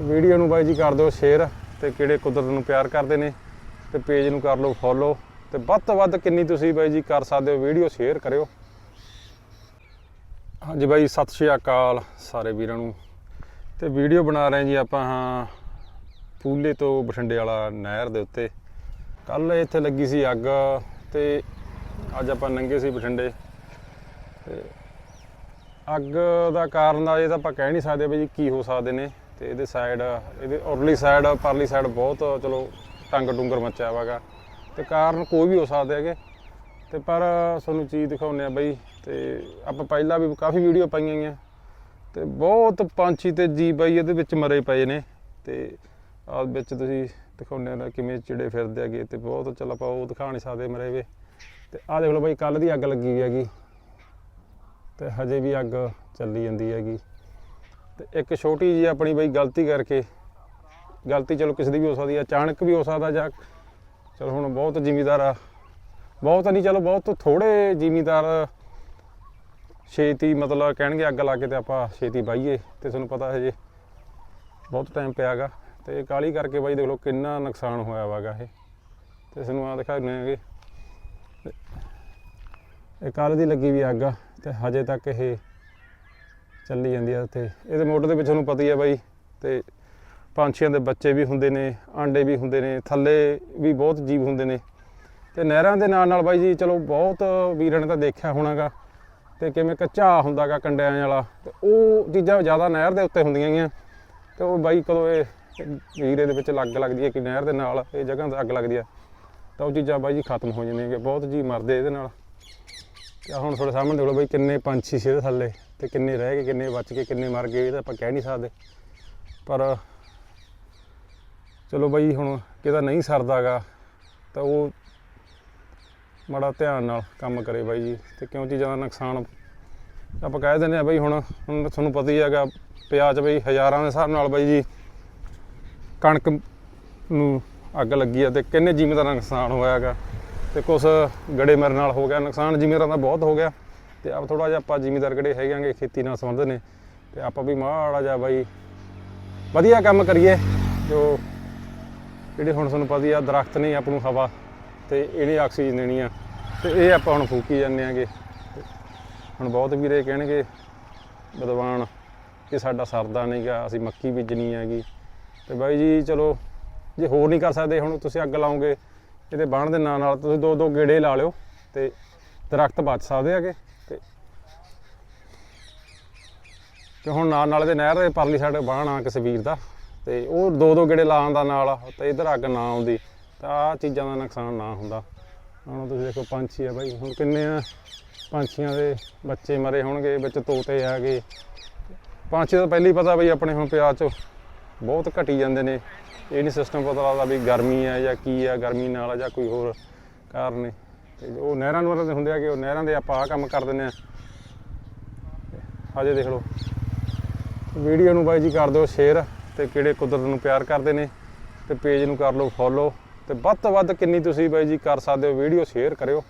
Video ਨੂੰ ਬਾਈ ਜੀ ਕਰ ਦਿਓ ਸ਼ੇਅਰ ਤੇ ਕਿਹੜੇ ਕੁਦਰਤ ਨੂੰ ਪਿਆਰ ਕਰਦੇ ਨੇ ਤੇ ਪੇਜ ਨੂੰ ਕਰ ਲਓ ਫੋਲੋ ਤੇ ਵੱਧ ਤੋਂ ਵੱਧ ਕਿੰਨੀ ਤੁਸੀਂ ਬਾਈ ਜੀ ਕਰ ਸਕਦੇ ਹੋ ਵੀਡੀਓ ਸ਼ੇਅਰ ਕਰਿਓ। ਹਾਂਜੀ ਬਾਈ, ਸਤਿ ਸ਼੍ਰੀ ਅਕਾਲ ਸਾਰੇ ਵੀਰਾਂ ਨੂੰ। ਤੇ ਵੀਡੀਓ ਬਣਾ ਰਹੇ ਜੀ ਆਪਾਂ, ਹਾਂ, ਪੂਲੇ ਤੋਂ ਬਠਿੰਡੇ ਵਾਲਾ ਨਹਿਰ ਦੇ ਉੱਤੇ। ਕੱਲ ਇੱਥੇ ਲੱਗੀ ਸੀ ਅੱਗ ਤੇ ਅੱਜ ਆਪਾਂ ਨੰਗੇ ਸੀ ਬਠਿੰਡੇ। ਤੇ ਅੱਗ ਦਾ ਕਾਰਨ ਦਾ ਇਹ ਤਾਂ ਆਪਾਂ ਕਹਿ ਨਹੀਂ ਸਕਦੇ ਵੀ ਜੀ ਕੀ ਹੋ ਸਕਦੇ ਨੇ। ਤੇ ਇਹਦੇ ਸਾਈਡ ਇਹਦੇ ਉਰਲੀ ਸਾਈਡ ਪਰਲੀ ਸਾਈਡ ਬਹੁਤ, ਚਲੋ ਟੰਗ ਟੁੰਗਰ ਮੱਚਿਆ ਵਾਗਾ ਤੇ ਕਾਰਨ ਕੋਈ ਵੀ ਹੋ ਸਕਦੇ ਹੈਗੇ। ਤੇ ਪਰ ਤੁਹਾਨੂੰ ਚੀਜ਼ ਦਿਖਾਉਂਦੇ ਆ ਬਈ, ਤੇ ਆਪਾਂ ਪਹਿਲਾਂ ਵੀ ਕਾਫੀ ਵੀਡੀਓ ਪਾਈਆਂ ਗਈਆਂ। ਤੇ ਬਹੁਤ ਪੰਛੀ ਤੇ ਜੀ ਬਾਈ ਇਹਦੇ ਵਿੱਚ ਮਰੇ ਪਏ ਨੇ। ਤੇ ਆ ਵਿੱਚ ਤੁਸੀਂ ਦਿਖਾਉਂਦੇ ਆ ਕਿਵੇਂ ਚਿੜੇ ਫਿਰਦੇ ਹੈਗੇ ਤੇ ਬਹੁਤ, ਚਲ ਆਪਾਂ ਉਹ ਦਿਖਾ ਨਹੀਂ ਸਕਦੇ ਮਰੇ ਵੇ ਤੇ ਆਹ ਦੇਖ ਲਓ ਬਾਈ ਕੱਲ ਦੀ ਅੱਗ ਲੱਗੀ ਹੋਈ ਹੈਗੀ। ਤੇ ਹਜੇ ਵੀ ਅੱਗ ਚੱਲੀ ਜਾਂਦੀ ਹੈਗੀ। ਤੇ ਇੱਕ ਛੋਟੀ ਜੀ ਆਪਣੀ ਬਈ ਗਲਤੀ ਕਰਕੇ, ਗਲਤੀ ਚਲੋ ਕਿਸੇ ਦੀ ਵੀ ਹੋ ਸਕਦੀ ਆ, ਅਚਾਨਕ ਵੀ ਹੋ ਸਕਦਾ ਜਾਂ ਚਲੋ ਹੁਣ ਬਹੁਤ ਜ਼ਿਮੀਦਾਰ ਆ, ਬਹੁਤ ਨਹੀਂ, ਚਲੋ ਬਹੁਤ ਥੋੜੇ ਜ਼ਿਮੀਦਾਰ ਛੇਤੀ ਮਤਲਬ ਕਹਿਣਗੇ ਅੱਗ ਲਾ ਕੇ ਤੇ ਆਪਾਂ ਛੇਤੀ ਬਾਈਏ ਤੇ ਤੁਹਾਨੂੰ ਪਤਾ ਹਜੇ ਬਹੁਤ ਟਾਈਮ ਪਿਆਗਾ ਤੇ ਕਾਲੀ ਕਰਕੇ ਬਾਈ ਦੇਖ ਲਓ ਕਿੰਨਾ ਨੁਕਸਾਨ ਹੋਇਆ ਵਾਗਾ ਇਹ। ਤੇ ਸਾਨੂੰ ਨੂੰ ਆ ਦਿਖਾਉਂਦੇ ਆਂਗੇ ਇਹ ਕੱਲ ਦੀ ਲੱਗੀ ਵੀ ਅੱਗ ਆ ਤੇ ਹਜੇ ਤੱਕ ਇਹ ਚੱਲੀ ਜਾਂਦੀ ਆ ਉੱਥੇ। ਇਹਦੇ ਮੋਟਰ ਦੇ ਵਿੱਚ ਤੁਹਾਨੂੰ ਪਤਾ ਹੀ ਆ ਬਾਈ, ਤੇ ਪੰਛੀਆਂ ਦੇ ਬੱਚੇ ਵੀ ਹੁੰਦੇ ਨੇ, ਆਂਡੇ ਵੀ ਹੁੰਦੇ ਨੇ, ਥੱਲੇ ਵੀ ਬਹੁਤ ਜੀਵ ਹੁੰਦੇ ਨੇ। ਤੇ ਨਹਿਰਾਂ ਦੇ ਨਾਲ ਨਾਲ ਬਾਈ ਜੀ, ਚਲੋ ਬਹੁਤ ਵੀਰਾਂ ਨੇ ਤਾਂ ਦੇਖਿਆ ਹੋਣਾਗਾ, ਤੇ ਕਿਵੇਂ ਕੱਚਾ ਹੁੰਦਾਗਾ ਕੰਡਿਆਂ ਵਾਲਾ, ਤੇ ਉਹ ਚੀਜ਼ਾਂ ਜ਼ਿਆਦਾ ਨਹਿਰ ਦੇ ਉੱਤੇ ਹੁੰਦੀਆਂ ਗੀਆਂ। ਤੇ ਉਹ ਬਾਈ ਕਦੋਂ ਇਹ ਵੀਰੇ ਦੇ ਵਿੱਚ ਲੱਗ ਲੱਗਦੀ ਹੈ ਕਿ ਨਹਿਰ ਦੇ ਨਾਲ ਇਹ ਜਗ੍ਹਾ ਤੇ ਅੱਗ ਲੱਗਦੀ ਹੈ ਤਾਂ ਉਹ ਚੀਜ਼ਾਂ ਬਾਈ ਜੀ ਖਤਮ ਹੋ ਜਾਂਦੀਆਂ ਨੇ ਬਹੁਤ ਜੀ ਮਰਦੇ ਇਹਦੇ ਨਾਲ। ਤੇ ਹੁਣ ਤੁਹਾਡੇ ਸਾਹਮਣੇ ਦੇਖ ਲਓ ਬਈ ਕਿੰਨੇ ਪੰਛੀ ਸੀ ਇਹਦੇ ਥੱਲੇ ਤੇ ਕਿੰਨੇ ਰਹਿ ਗਏ, ਕਿੰਨੇ ਬਚ ਗਏ, ਕਿੰਨੇ ਮਰ ਗਏ, ਇਹ ਤਾਂ ਆਪਾਂ ਕਹਿ ਨਹੀਂ ਸਕਦੇ। ਪਰ ਚਲੋ ਬਈ ਹੁਣ ਕਿਹਦਾ ਨਹੀਂ ਸਰਦਾਗਾ, ਤਾਂ ਉਹ ਮਾੜਾ ਧਿਆਨ ਨਾਲ ਕੰਮ ਕਰੇ ਬਾਈ ਜੀ, ਤੇ ਕਿਉਂ ਚੀਜ਼ਾਂ ਦਾ ਨੁਕਸਾਨ ਆਪਾਂ ਕਹਿ ਦਿੰਦੇ ਆ ਬਈ ਹੁਣ ਹੁਣ ਤੁਹਾਨੂੰ ਪਤਾ ਹੀ ਹੈਗਾ ਪਿਆਜ਼ ਬਈ ਹਜ਼ਾਰਾਂ ਦੇ ਹਿਸਾਬ ਨਾਲ ਬਾਈ ਜੀ ਕਣਕ ਨੂੰ ਅੱਗ ਲੱਗੀ ਆ ਤੇ ਕਿੰਨੇ ਜ਼ਿਮੀਦਾਰਾਂ ਦਾ ਨੁਕਸਾਨ ਹੋਇਆਗਾ ਤੇ ਕੁਛ ਗੜੇ ਮੇਰੇ ਨਾਲ ਹੋ ਗਿਆ, ਨੁਕਸਾਨ ਜ਼ਿਮੀਦਾਰਾਂ ਦਾ ਬਹੁਤ ਹੋ ਗਿਆ ਤੇ ਆਪ ਥੋੜਾ ਜਿਹਾ ਆਪਾਂ ਜ਼ਿਮੀਦਾਰ ਗੜੇ ਹੈਗਾਂਗੇ ਖੇਤੀ ਨਾਲ ਸੰਬੰਧ ਨੇ ਤੇ ਆਪਾਂ ਵੀ ਮਾੜਾ ਜਿਹਾ ਬਾਈ ਵਧੀਆ ਕੰਮ ਕਰੀਏ, ਜੋ ਜਿਹੜੇ ਹੁਣ ਤੁਹਾਨੂੰ ਪਤਾ ਹੀ ਆ ਦਰਖਤ ਨੇ ਆਪ ਨੂੰ ਹਵਾ ਤੇ ਇਹਨੇ ਆਕਸੀਜਨ ਦੇਣੀ ਆ ਤੇ ਇਹ ਆਪਾਂ ਹੁਣ ਫੂਕੀ ਜਾਂਦੇ ਆਂਗੇ ਤੇ ਹੁਣ ਬਹੁਤ ਵੀਰੇ ਕਹਿਣਗੇ, ਵਿਦਵਾਨ ਕਿ ਸਾਡਾ ਸਰਦਾ ਨਹੀਂਗਾ ਅਸੀਂ ਮੱਕੀ ਬੀਜਣੀ ਹੈਗੀ। ਤੇ ਬਾਈ ਜੀ, ਚਲੋ, ਜੇ ਹੋਰ ਨਹੀਂ ਕਰ ਸਕਦੇ ਹੁਣ ਤੁਸੀਂ ਅੱਗ ਲਾਓਗੇ ਇਹਦੇ ਬਾਣ ਦੇ ਨਾਲ ਨਾਲ ਤੁਸੀਂ ਦੋ ਦੋ ਗੇੜੇ ਲਾ ਲਿਓ ਤੇ ਦਰਖਤ ਬਚ ਸਕਦੇ ਹੈਗੇ ਤੇ ਤੇ ਹੁਣ ਨਾਲ ਨਾਲ ਦੇ ਨਹਿਰ ਦੇ ਪਰਲੀ ਸਾਈਡ ਬਾਣ ਆ ਕਿਸੇ ਵੀਰ ਦਾ ਤੇ ਉਹ ਦੋ ਦੋ ਗੇੜੇ ਲਾਉਣ ਦਾ ਨਾਲ ਤੇ ਇਧਰ ਅੱਗ ਨਾ ਆਉਂਦੀ, ਤਾਂ ਆ ਚੀਜ਼ਾਂ ਦਾ ਨੁਕਸਾਨ ਨਾ ਹੁੰਦਾ। ਹੁਣ ਤੁਸੀਂ ਦੇਖੋ ਪੰਛੀ ਆ ਬਾਈ, ਹੁਣ ਕਿੰਨੇ ਆ? ਪੰਛੀਆਂ ਦੇ ਬੱਚੇ ਮਰੇ ਹੋਣਗੇ, ਵਿੱਚ ਤੋਤੇ ਆ ਗਏ ਪੰਛੀ ਤਾਂ ਪਹਿਲੀ ਪਤਾ ਬਈ ਆਪਣੇ ਹੁਣ ਪਿਆਰ ਚ ਬਹੁਤ ਘਟੀ ਜਾਂਦੇ ਨੇ। ਇਹ ਨਹੀਂ ਸਿਸਟਮ ਪਤਾ ਲੱਗਦਾ ਵੀ ਗਰਮੀ ਹੈ ਜਾਂ ਕੀ ਹੈ, ਗਰਮੀ ਨਾਲ ਆ ਜਾਂ ਕੋਈ ਹੋਰ ਕਾਰਨ ਨੇ ਤੇ ਉਹ ਨਹਿਰਾਂ ਨੂੰ ਦੇ ਹੁੰਦੇ ਆ ਕਿ ਉਹ ਨਹਿਰਾਂ ਦੇ ਆਪਾਂ ਆ ਕੰਮ ਕਰ ਦਿੰਦੇ ਆ। ਹਜੇ ਦੇਖ ਲਓ। ਵੀਡੀਓ ਨੂੰ ਬਾਈ ਜੀ ਕਰ ਦਿਓ ਸ਼ੇਅਰ ਤੇ ਕਿਹੜੇ ਕੁਦਰਤ ਨੂੰ ਪਿਆਰ ਕਰਦੇ ਨੇ ਤੇ ਪੇਜ ਨੂੰ ਕਰ ਲਓ ਫੋਲੋ ਤੇ ਵੱਧ ਤੋਂ ਵੱਧ ਕਿੰਨੀ ਤੁਸੀਂ ਬਾਈ ਜੀ ਕਰ ਸਕਦੇ ਹੋ ਵੀਡੀਓ ਸ਼ੇਅਰ ਕਰਿਓ।